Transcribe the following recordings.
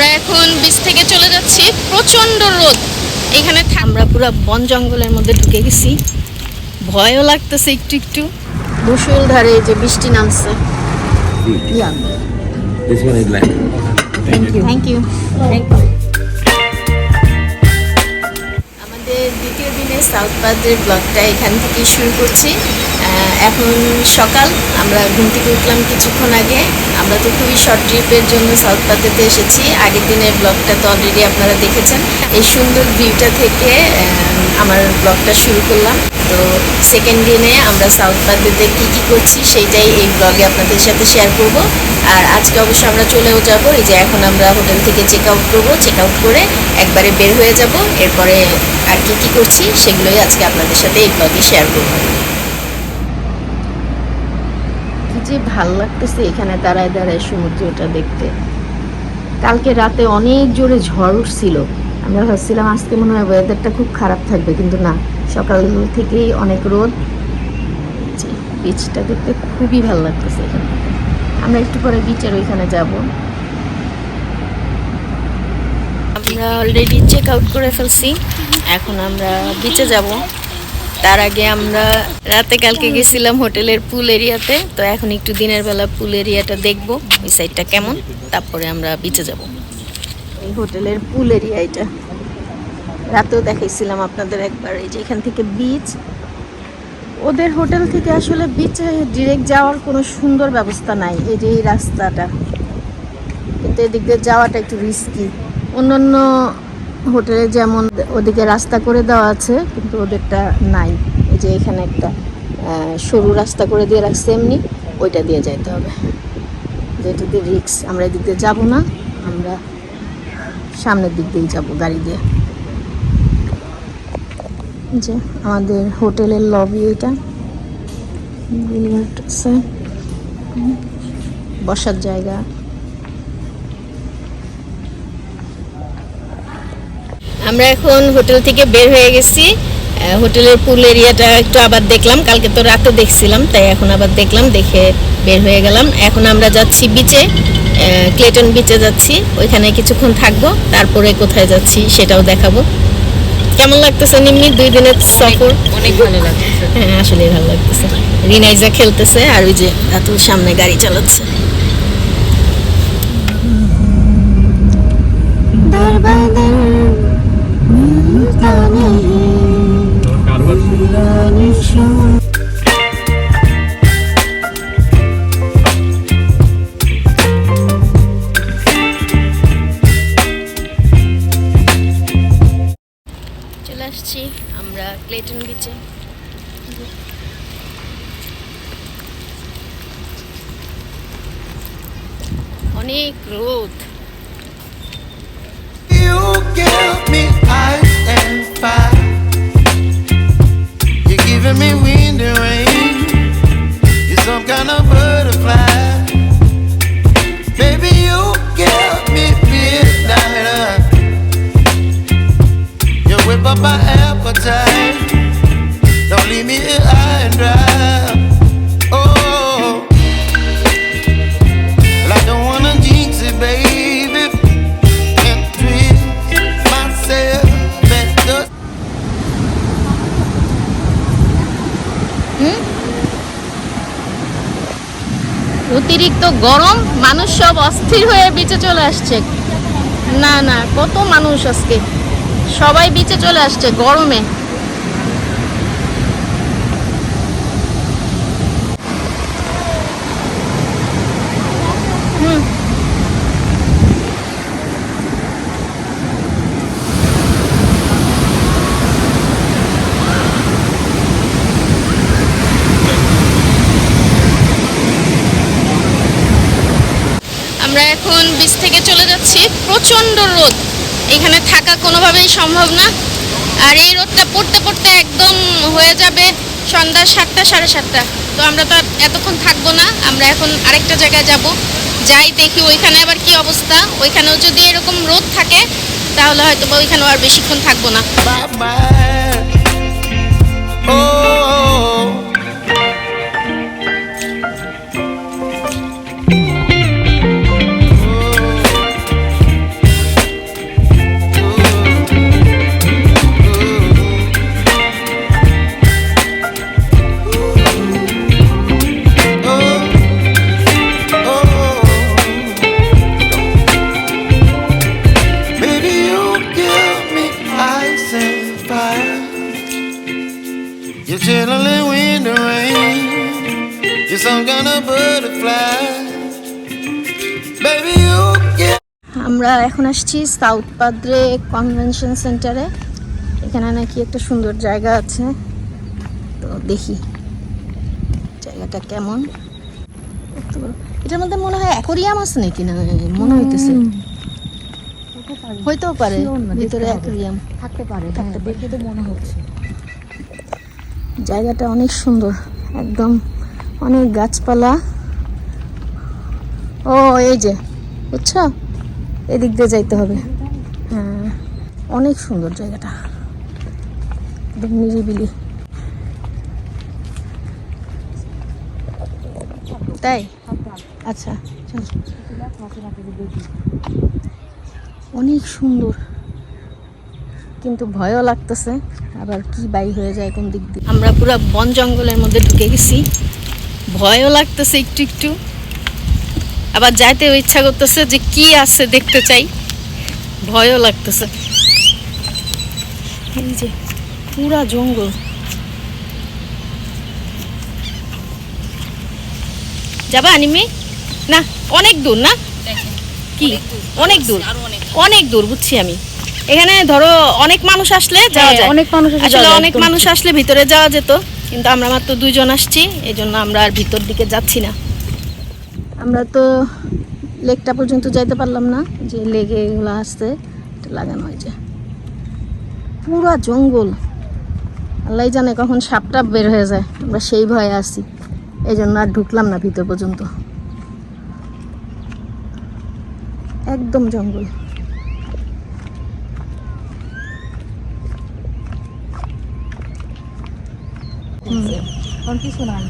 আমরা এখন বিচ থেকে চলে যাচ্ছি। প্রচণ্ড রোদ। এখানে আমরা পুরো বন জঙ্গলের মধ্যে ঢুকে গেছি। ভয়ও লাগতেছে একটু একটু। বসুল ধারে যে বৃষ্টি নামছে। Yeah thank you thank you দ্বিতীয় দিনে সাউথ পার্কের ব্লগটা এখান থেকে শুরু করছি। এখন সকাল, আমরা ঘুম থেকে উঠলাম কিছুক্ষণ আগে। আমরা তো খুবই শর্ট ট্রিপের জন্য সাউথ পার্কেতে এসেছি। আগের দিনের ব্লগটা তো অলরেডি আপনারা দেখেছেন। এই সুন্দর ভিউটা থেকে আমার ব্লগটা শুরু করলাম। তো সেকেন্ড দিনে আমরা সাউথ পার্কেতে কী কী করছি সেইটাই এই ব্লগে আপনাদের সাথে শেয়ার করব। আর আজকে অবশ্য আমরা চলেও যাব। এই যে এখন আমরা হোটেল থেকে চেক আউট করব। চেক আউট করে একবারে বের হয়ে যাব। এরপরে আর কি কি করছি সেগুলোই আজকে আপনাদের সাথে এই ব্লগে শেয়ার করব। যে ভালো লাগতেছে এখানে দাঁড়ায় দাঁড়ায় সমুদ্রটা দেখতে। কালকে রাতে অনেক জোরে ঝড় উঠছিল। আমরা ভাবছিলাম আজকে মনে হয় ওয়েদারটা খুব খারাপ থাকবে, কিন্তু না, সকাল থেকেই অনেক রোদ। বিচটা দেখতে খুবই ভালো লাগতেছে এখানে। আমরা একটু পরে বিচের ওইখানে যাব। আমরা অলরেডি চেক আউট করে ফেলছি। এখন আমরা বিচে যাব। তার আগে আমরা রাতে কালকে গেছিলাম হোটেলের পুল এরিয়াতে তো এখন একটু দিনের বেলা পুল এরিয়াটা দেখব, ওই সাইডটা কেমন। তারপরে আমরা বিচে যাব। এই হোটেলের পুল এরিয়া এটা রাতেও দেখাইছিলাম আপনাদের একবার, এই যে এখান থেকে বিচ ওদের হোটেল থেকে আসলে বিচে ডিরেক্ট যাওয়ার কোনো সুন্দর ব্যবস্থা নাই, এই যে এই রাস্তাটা। কিন্তু এদিক দিয়ে যাওয়াটা একটু রিস্কি অন্যান্য হোটেলে যেমন ওদিকে রাস্তা করে দেওয়া আছে, কিন্তু ওদেরটা নাই। এই যে এখানে একটা সরু রাস্তা করে দিয়ে রাখছে এমনি, ওইটা দিয়ে যাইতে হবে। যেটাতে রিক্স আমরা এদিক দিয়ে যাব না, আমরা সামনের দিক দিয়েই যাব গাড়ি দিয়ে। যে আমাদের হোটেলের লবি এটা। বসার জায়গা। আমরা এখন হোটেল থেকে বের হয়ে গেছি। হোটেলের পুল এরিয়াটা একটু আবার দেখলাম। কালকে তো রাতে দেখছিলাম তাই এখন আবার দেখলাম দেখে বের হয়ে গেলাম। এখন আমরা যাচ্ছি বিচে ক্লেটন বিচে যাচ্ছি। ওইখানে কিছুক্ষণ থাকব তারপরে কোথায় যাচ্ছি সেটাও দেখাবো। কেমন লাগতেছে নিম্নি দুই দিনের সফর? অনেক ভালো লাগছে হ্যাঁ আসলে ভালো লাগতেছে। রিনাইজা খেলতেছে আর ওই যে রাতুল সামনে গাড়ি চালাচ্ছে। আসছি আমরা ক্লেটন বিচে অনেক রোদ। You're me wind and rain. You're some kind of butterfly. Baby, you give me midnight. You whip up my appetite. Don't leave me here high and dry. অতিরিক্ত গরম, মানুষ সব অস্থির হয়ে বেঁচে চলে আসছে। না না, কত মানুষ আজকে? সবাই বেঁচে চলে আসছে গরমে। এখন বিচ থেকে চলে যাচ্ছি। প্রচণ্ড রোদ। এখানে থাকা কোনোভাবেই সম্ভব না। আর এই রোদটা পড়তে পড়তে একদম হয়ে যাবে সন্ধ্যা সাতটা, সাড়ে সাতটা। তো আমরা তো এতক্ষণ থাকব না। আমরা এখন আরেকটা জায়গায় যাব। যাই দেখি ওইখানে আবার কি অবস্থা। ওইখানেও যদি এরকম রোদ থাকে, তাহলে হয়তো ওইখানেও আর বেশিক্ষণ থাকব না। এখন আসছি সাউথ পাদ্রে কনভেনশন সেন্টারে। এখানে নাকি একটা সুন্দর জায়গা আছে। তো দেখি জায়গাটা কেমন। এটার মধ্যে মনে হয় অ্যাকোরিয়াম আছে নাকি না মনে হইতেছে। হইতেও পারে ভিতরে অ্যাকোরিয়াম। থাকতে পারে থাকতে হ্যাঁ, দেখে তো মনে হচ্ছে। জায়গাটা অনেক সুন্দর একদম অনেক গাছপালা। ও এই যে বুঝছ? এদিক দিয়ে যাইতে হবে। হ্যাঁ অনেক সুন্দর জায়গাটা। একদম নিরিবিলি। তাই? আচ্ছা অনেক সুন্দর। কিন্তু ভয়ও লাগতেছে, আবার কি বাই হয়ে যায় কোন দিক দিয়ে। আমরা পুরো বন জঙ্গলের মধ্যে ঢুকে গেছি। ভয়ও লাগতেছে একটু একটু। আবার যাইতেও ইচ্ছা করতেছে যে কি আছে দেখতে চাই। ভয়ও লাগতেছে। এই যে পুরা জঙ্গল। যাবা আনিমি? না অনেক দূর না? কি? অনেক দূর। অনেক দূর? বুঝছি আমি। এখানে ধরো অনেক মানুষ আসলে যাওয়া হ্যাঁ, যায়। অনেক মানুষ আসলে অনেক মানুষ আসলে ভিতরে যাওয়া যেত কিন্তু আমরা মাত্র দুইজন আসছি এই জন্য আমরা আর ভিতর দিকে যাচ্ছি না। আমরা তো লেকটা পর্যন্ত যাইতে পারলাম না, যে লেগে এগুলো আসতে লাগানো হয়েছে। পুরা জঙ্গল। আল্লাহ জানে কখন সাপটা বের হয়ে যায়, আমরা সেই ভয়ে আসি এই জন্য আর ঢুকলাম না ভিতর পর্যন্ত। একদম জঙ্গল। কিছু নাই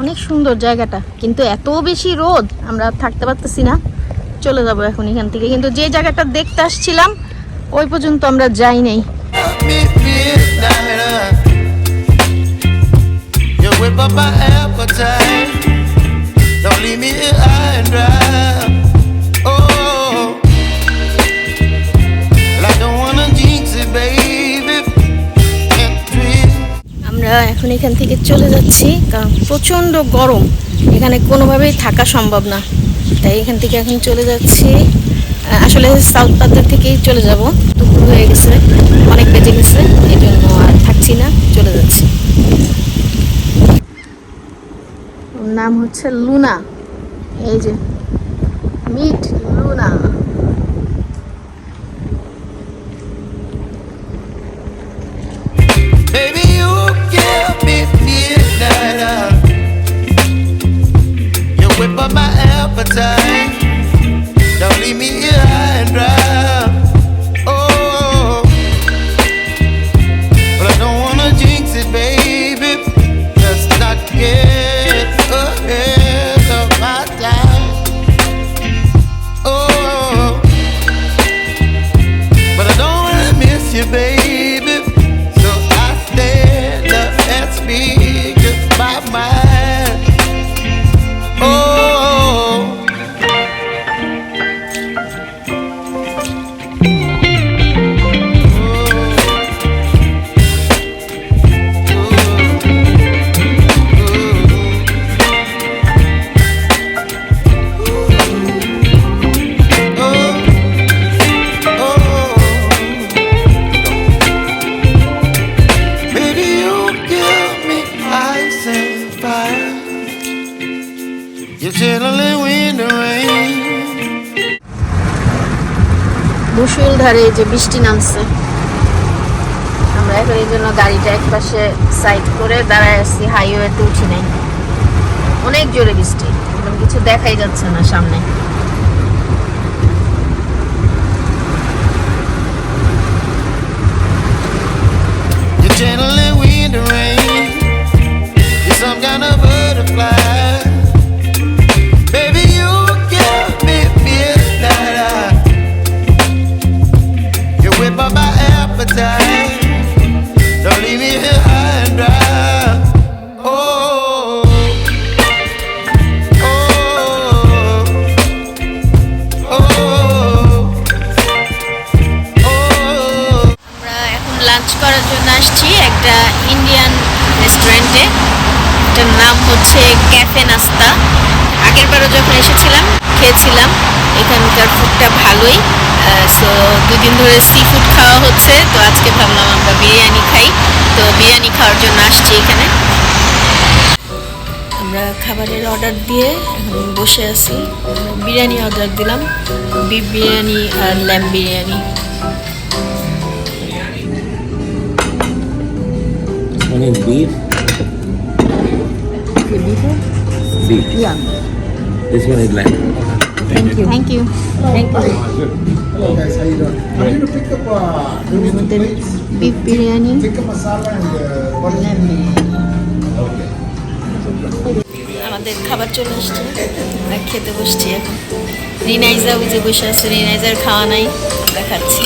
অনেক সুন্দর জায়গাটা, কিন্তু এত বেশি রোদ আমরা থাকতে পারতেছি না চলে যাব এখন এখান থেকে, কিন্তু যে জায়গাটা দেখতে আসছিলাম, ওই পর্যন্ত আমরা যাই নাই. Don't leave me here high and dry. আমরা এখন এখান থেকে চলে যাচ্ছি, কারণ প্রচণ্ড গরম। এখানে কোনোভাবেই থাকা সম্ভব না। তাই এখান থেকে এখন চলে যাচ্ছি। আসলে সাউথ পাদ্দার থেকেই চলে যাব। দুপুর হয়ে গেছে, অনেক বেজে গেছে, এই জন্য আর থাকছি না, চলে যাচ্ছি। নাম হচ্ছে লুনা। এই যে, মিট লুনা। se bem. ধারে যে বৃষ্টি নামছে আমরা এখন এই জন্য গাড়িটা এক পাশে সাইড করে দাঁড়ায় আছি হাইওয়েতে উঠি নাই অনেক জোরে বৃষ্টি একদম কিছু দেখাই যাচ্ছে না সামনে channeling wind rain. এটার নাম হচ্ছে ক্যাফে নাস্তা। আগের বারও যখন এসেছিলাম, খেয়েছিলাম। এখানকার ফুডটা ভালোই। সো দুদিন ধরে সি ফুড খাওয়া হচ্ছে। তো আজকে ভাবলাম আমরা বিরিয়ানি খাই। তো বিরিয়ানি খাওয়ার জন্য আসছি এখানে। আমরা খাবারের অর্ডার দিয়ে বসে আছি। বিরিয়ানি অর্ডার দিলাম। Beef biryani R lamb biryani. This one is beef. Beef. Yeah. This one is lamb. Thank you. Thank you thank you Hello guys, how you doing? I'm gonna pick up uh, আমাদের plates, beef biryani tikka masala and uh, what Okay. আমাদের খাবার চলে আসছে আমরা খেতে বসছি এখন রিনাইজা ওই যে বসে আছে রিনাইজার খাওয়া নাই আমরা খাচ্ছি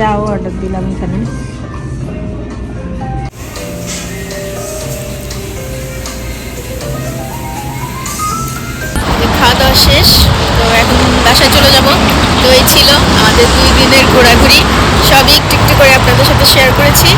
চাও অর্ডার দিলাম এখানে। খাওয়া দাওয়া শেষ, তো এখন বাসায় চলে যাব। তো এই ছিল আমাদের দুই দিনের ঘোরাঘুরি। সবই একটু একটু করে আপনাদের সাথে শেয়ার করেছি।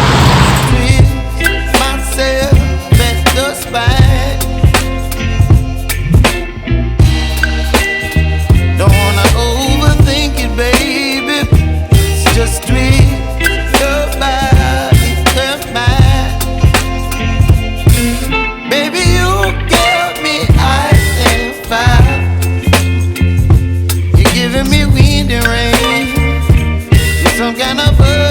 and a bird.